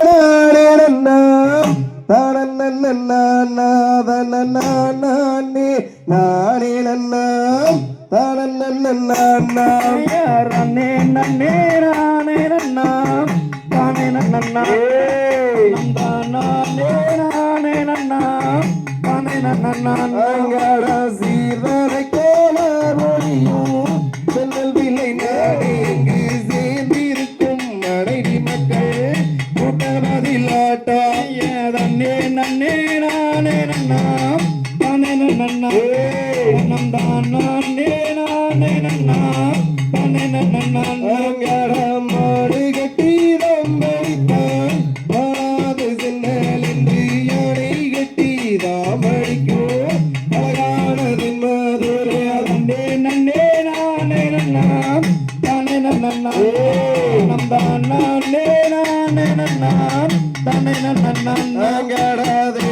நானே நன்னா தானே ரன்னே நன்னே நானே நன்னா தானே நன்னா நானே நானே நன்னா தானே நன்னா நன்னா நம் தான் நானே நானே நன்னா தானே நன்னா. அங்கடம் மாடு கட்டி ரம்படித்தான் மாறாது சென்னல் என்று யானை கட்டி தாமடிக்கும் அழகானதின் மதுரை நன்னே நன்னே நானே நன்னா. தானே நன்னா நம் தான் நானே நானே நன்னா. தானே நன்னா. அங்கடதின்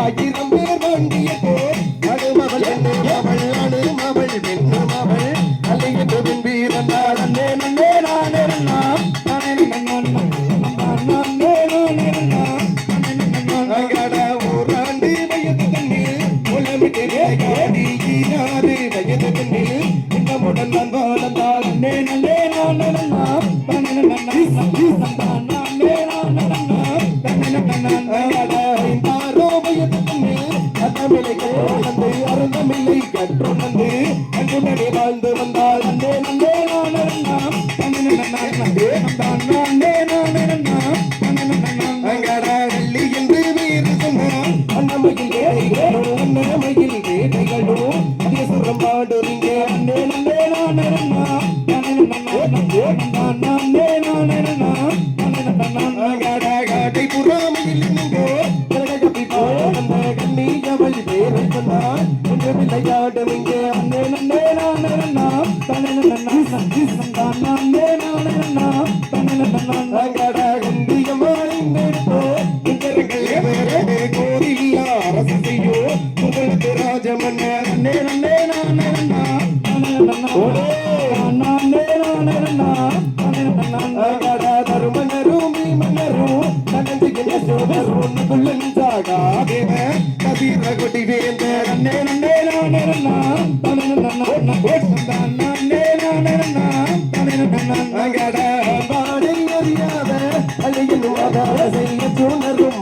ஆயிரம் பேர் வண்டிய போர் அனுமவள் அவள் அனுமவள் பெண்ணும் அவள் அல்லையென்று பின் வீரனாள் நன்னே நானே வயது தண்ணில் நான் வாழ்ந்தால் நே நல்ல அத்தமிழை கற்றுணர்ந்து அருந்தமில்லை கற்றுணர்ந்து அன்புடனே வாழ்ந்து வந்தாள் நன்னே நன்னே நானே நன்னா தானே நன்னா நம் தான் நானே நானே நன்னா தானே நன்னா அங்கட வெள்ளி என்று வேறு சொன்னான் அன்னமையில் வேடைகளோ அன்னமையில் வேடைகளோ அதிசுரம் பாடுறீங்க நன்னே நன்னே நானே நன்னா தானே நன்னா விளையாடும் இங்கே நன்னே நான் நானே நன்னா தானே நன்னா நம் தான் நன்னா தானே நன்னா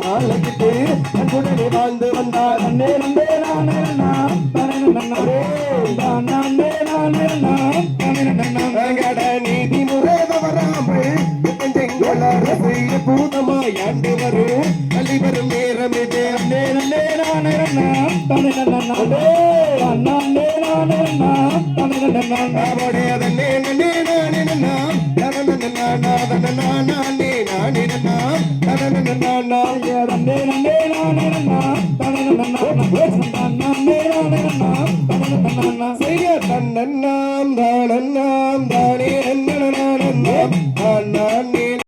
மாலையிட்டு அன்புடனே வாழ்ந்து வந்தார். நன்னே நன்னே நானே தான் நானே. நானே நன்னா தானே நன்னா அங்கட நீதி முறை தவறாமல் பூதமாய் ஆண்டு வரும் அழிவரும் நேரம் இது. நன்னே நன்னே நானே நன்னா தானே நன்னா தான் நானே நானே. தனனன நானா